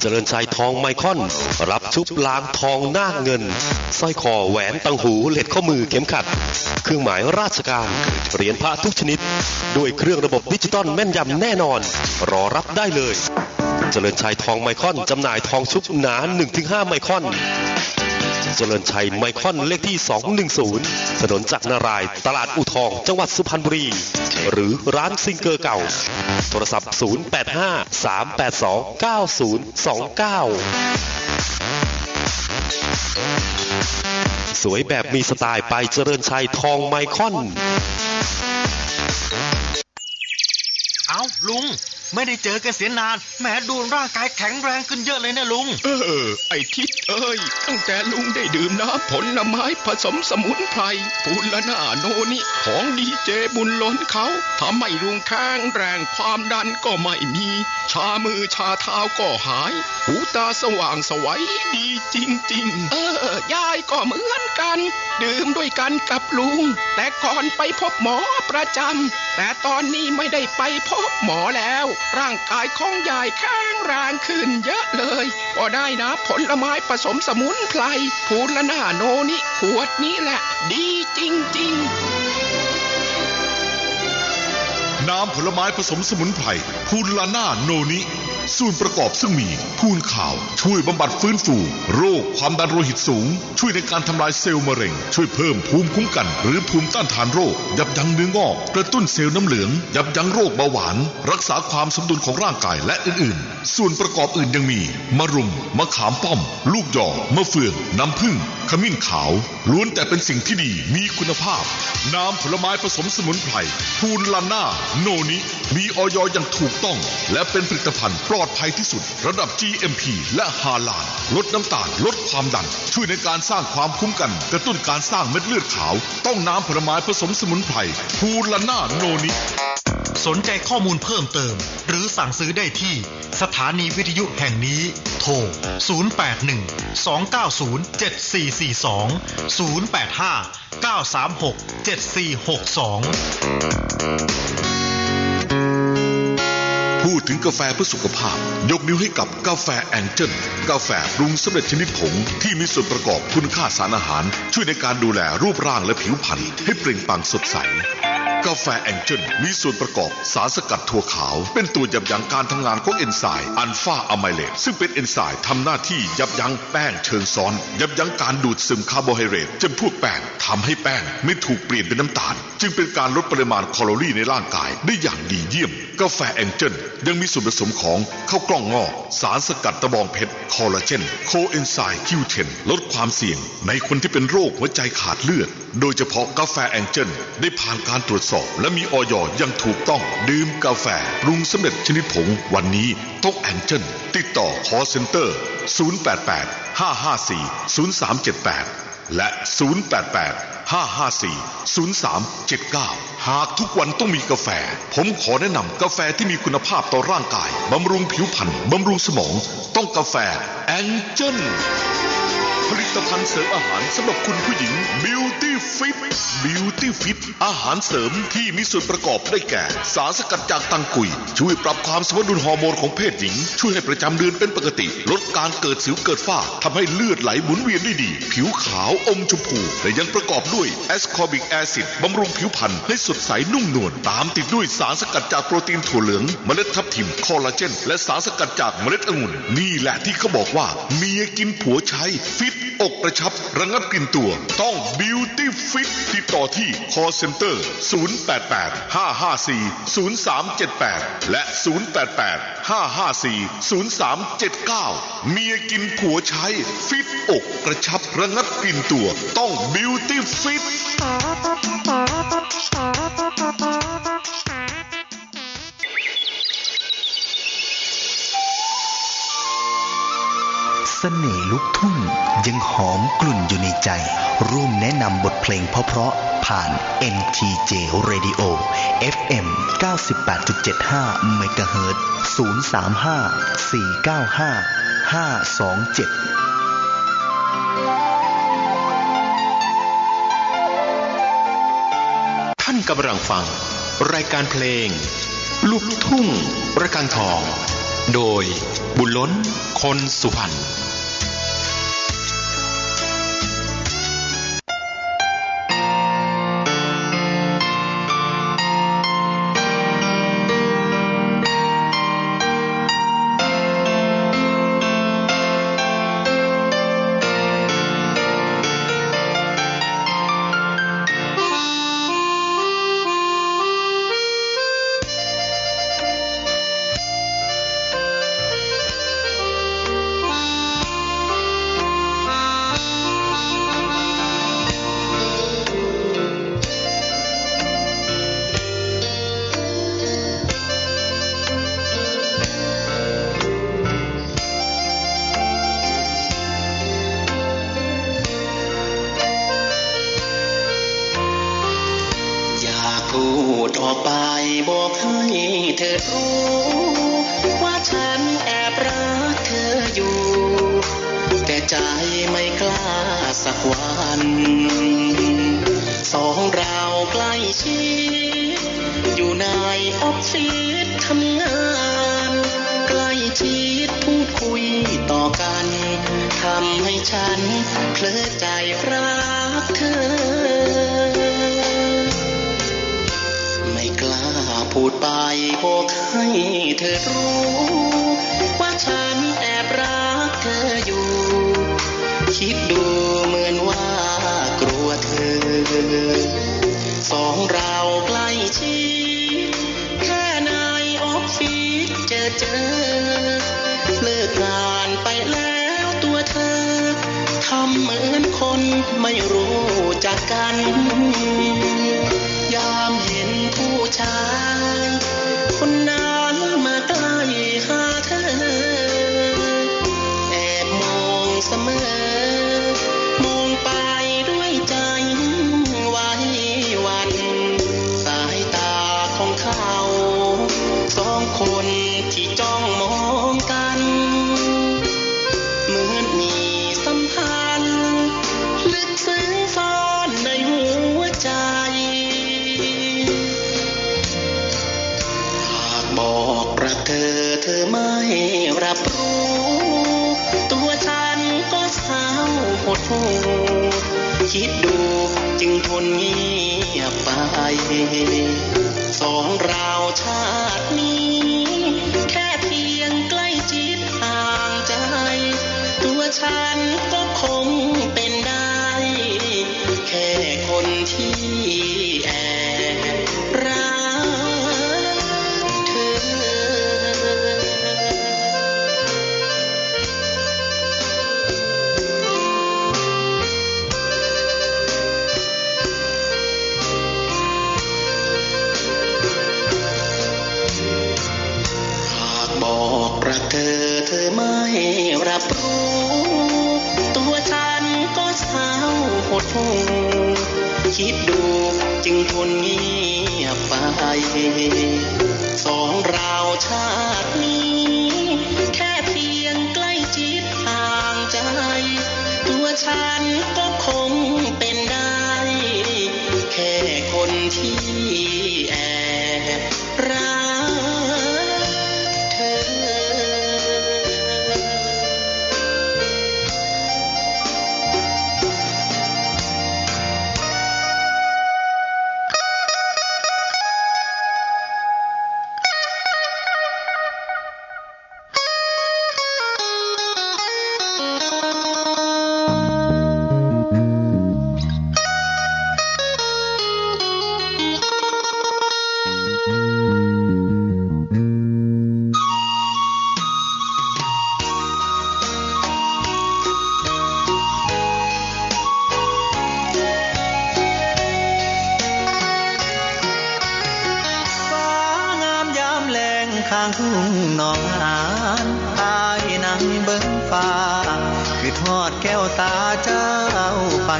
เจริญชัยทองไมคอน รับชุบล้างทองหน้าเงินสร้อยคอแหวนตังหูเหล็ดข้อมือเข็มขัด เครื่องหมายราชการเหรียญพระทุกชนิด ด้วยเครื่องระบบดิจิตอลแม่นยำแน่นอน รอรับได้เลย เจริญชัยทองไมคอนจำหน่ายทองชุบหนา 1-5 ไมคอน เจริญชัยไมคอนเลขที่ 210 ถนนจักรนาราย ตลาดอู่ทอง จังหวัดสุพรรณบุรี หรือร้านซิงเกอร์เก่า โทรศัพท์ 085-382-9029 สวยแบบมีสไตล์ไปเจริญชัยทองไมคอน เอาลุง ไม่ได้เจอกันเสียนานแหมดูร่างกายแข็งแรงขึ้นเยอะเลยนะลุง เออ ไอ้ทิศเอ้ย ตั้งแต่ลุงได้ดื่มน้ำผลไม้ผสมสมุนไพรปูนลนาโนนี่ของดีเจบุญล้นเขาทำให้ลุงแข็งแรงความดันก็ไม่มี ชามือชาเท้าก็หาย หูตาสว่างสวัยดีจริง ๆ เออยายก็เหมือนกัน ดื่มด้วยกันกับลุง แต่ก่อนไปพบหมอประจำแต่ตอนนี้ไม่ได้ไปพบหมอแล้วร่างกายของยายแข็งแรงขึ้นเยอะเลยก็ได้นะผลไม้ผสมสมุนไพรพูนละหน้าโนนี่ขวดนี้แหละ ดีจริง ๆน้ำผลไม้ผสมสมุนไพรพูนลาน่าโนนิ ส่วนประกอบซึ่งมีพูนขาว ช่วยบำบัดฟื้นฟู โรคความดันโลหิตสูง ช่วยในการทำลายเซลล์มะเร็ง ช่วยเพิ่มภูมิคุ้มกัน หรือภูมิต้านทานโรค ยับยั้งเนื้องอก กระตุ้นเซลล์น้ำเหลือง ยับยั้งโรคเบาหวาน รักษาความสมดุลของร่างกายและอื่น ๆ ส่วนประกอบอื่นยังมีมะรุมมะขามป้อม ลูกยอมะเฟือง น้ำผึ้งขมิ้นขาว ล้วนแต่เป็นสิ่งที่ดีมีคุณภาพ น้ำผลไม้ผสมสมุนไพรพูนลาน่าโนนิมีออยอย่างถูกต้อง และเป็นผลิตภัณฑ์ปลลอดภัยที่สุด ระดับ GMP และฮาลาลลดน้ำตาล ลดความดัน ช่วยในการสร้างความคุ้มกัน กระตุ้นการสร้างเม็ดเลือดขาว ต้องน้ำผลไม้ผสมสมุนไพรพูลาน่าโนนิสนใจข้อมูลเพิ่มเติม หรือสั่งซื้อได้ที่ สถานีวิทยุแห่งนี้ โทร 081 290 7442 085 936 7462 ดถึงกาแฟเพื่อสุขภาพ ยกนิ้วให้กับกาแฟแองเจิลกาแฟปรุงสำเร็จชนิดผง ที่มีส่วนประกอบคุณค่าสารอาหาร ช่วยในการดูแลรูปร่างและผิวพรรณให้เปล่งปลั่งสดใสกาแฟแองเจิลมีส่วนประกอบสารสกัดถั่วขาว เป็นตัวยับยั้งการทำงานของเอนไซม์อัลฟาอะไมเลตซึ่งเป็นเอนไซม์ทำหน้าที่ยับยั้งแป้งเชิงซ้อน ยับยั้งการดูดซึมคาร์โบไฮเดรตจำพวกแป้งทำให้แป้งไม่ถูกเปลี่ยนเป็นน้ำตาล จึงเป็นการลดปริมาณแคลอรี่ในร่างกายได้อย่างดีเยี่ยม กาแฟแองเจิลยังมีส่วนผสมของข้าวกล้องงอก สารสกัดตะบองเพชร คอลลาเจน โคเอนไซม์คิวเทนลดความเสี่ยง ในคนที่เป็นโรคหัวใจขาดเลือด โดยเฉพาะกาแฟแองเจิลได้ผ่านการตรวจสอบ และมีออยอย่างถูกต้อง ดื่มกาแฟปรุงสำเร็จชนิดผง วันนี้ต้องแองเจิลติดต่อ call center 088 554 0378 และ 088 554 0379 หากทุกวันต้องมีกาแฟ ผมขอแนะนำกาแฟที่มีคุณภาพต่อร่างกาย บำรุงผิวพรรณบำรุงสมอง ต้องกาแฟแองเจิล ผลิตภัณฑ์เสริมอาหารสำหรับคุณผู้หญิง Beauty Fit Beauty Fit อาหารเสริมที่มีส่วนประกอบได้แก่ สารสกัดจากตังกุย ช่วยปรับความสมดุลฮอร์โมนของเพศหญิง ช่วยให้ประจำเดือนเป็นปกติ ลดการเกิดสิวเกิดฝ้าทำให้เลือดไหลหมุนเวียนได้ดี ผิวขาวอมชมพูและยังประกอบด้วยแอสคอบิกแอซิดบำรุงผิวพรรณให้สดใสนุ่มนวลตามติดด้วยสารสกัดจากโปรตีนถั่วเหลืองเมล็ดทับทิมคอลลาเจน และสารสกัดจากเมล็ดองุ่นนี่แหละที่เขาบอกว่าเมียกินผัวใช้ฟิตอกกระชับระงับกลิ่นตัว ต้อง Beauty Fit ติดต่อที่ Call Center 088 554 0378 และ 088 554 0379 เมียกินผัวใช้ ฟิตอกกระชับระงับกลิ่นตัว ต้อง Beauty Fit สน่ห์ลูกทุ่งยังหอมกลุ่นอยู่ในใจ ร่วมแนะนำบทเพลงเพราะๆผ่าน NTJ Radio FM 98.75 MHz 035 495 527ท่านกำลังฟัง รายการเพลง ลูกทุ่ง ประฆังทอง โดยบุญล้นคนสุพรรณ สักวัน สองเราใกล้ชิดอยู่ในออฟฟิศทำงาน ใกล้ชิดพูดคุยต่อกันทำให้ฉันเคลิ้ใจรักเธอ ไม่กล้าพูดไปบอกให้เธอรู้ ว่าฉันแอบรักเธออยู่ คิดดู สองเราใกล้ชิดแค่ในออฟฟิศเจอเจอเลิกงานไปแล้วตัวเธอทำเหมือนคนไม่รู้จักกัน เค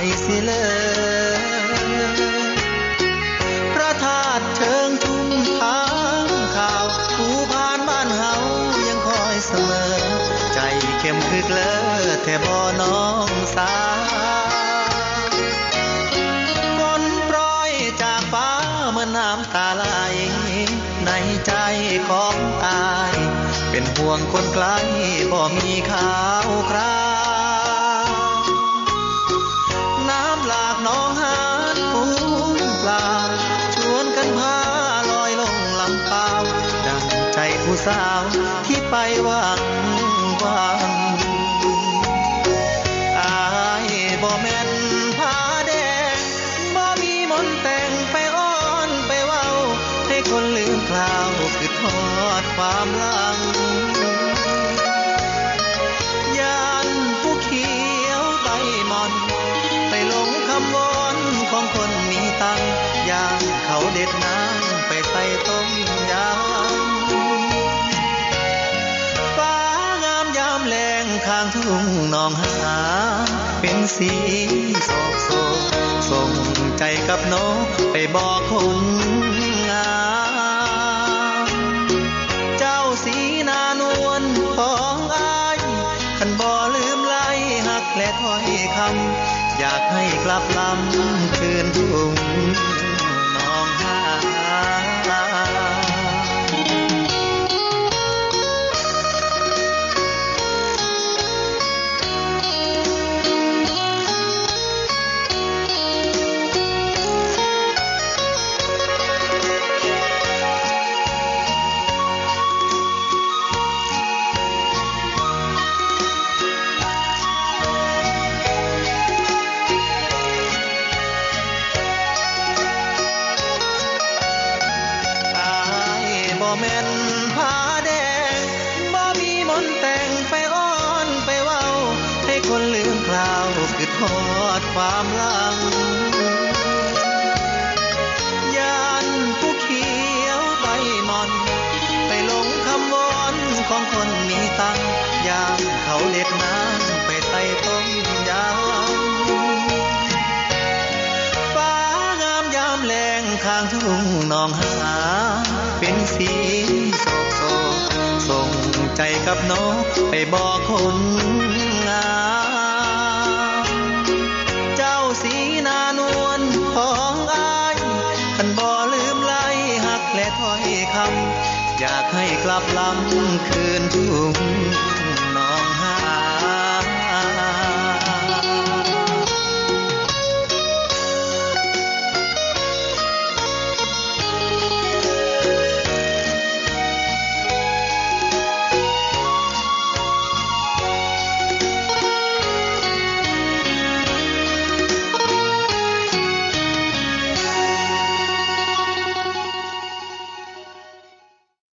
ไปสิเลยพระธาตุเชิงชุมทางข่าวผู้ผ่านบ้านเฮายังคอยเสมอ ใจเข้มคึกเลอแท่บ่น้องสาฝนโปรยจากฟ้าเมื่อนน้ำตาไหลในใจของอาย เป็นห่วงคนไกลบ่มีข่าวคราว ลาชวนกันพาลอยลงลำเปล่าดังใจผู้สาวที่ไปหวัง เป็นสีโศกโศกส่งใจกับนกไปบอกคนงามเจ้าสีนานวลของอายขันบ่ลืมไล่หักและถ้อยคำอยากให้กลับลำคืนทุ่ง ทอดความหลังยานผู้เขียวใบมอน ไปหลงคำวอนของคนมีตังยามเขาเด็ดน้ำไปใส่ต้มยำฟ้างามยามแลงข้างทุ่งนองหา เป็นสีโศกโศกส่งใจกับนกไปบอกคน ลับลำคืนทุ่ง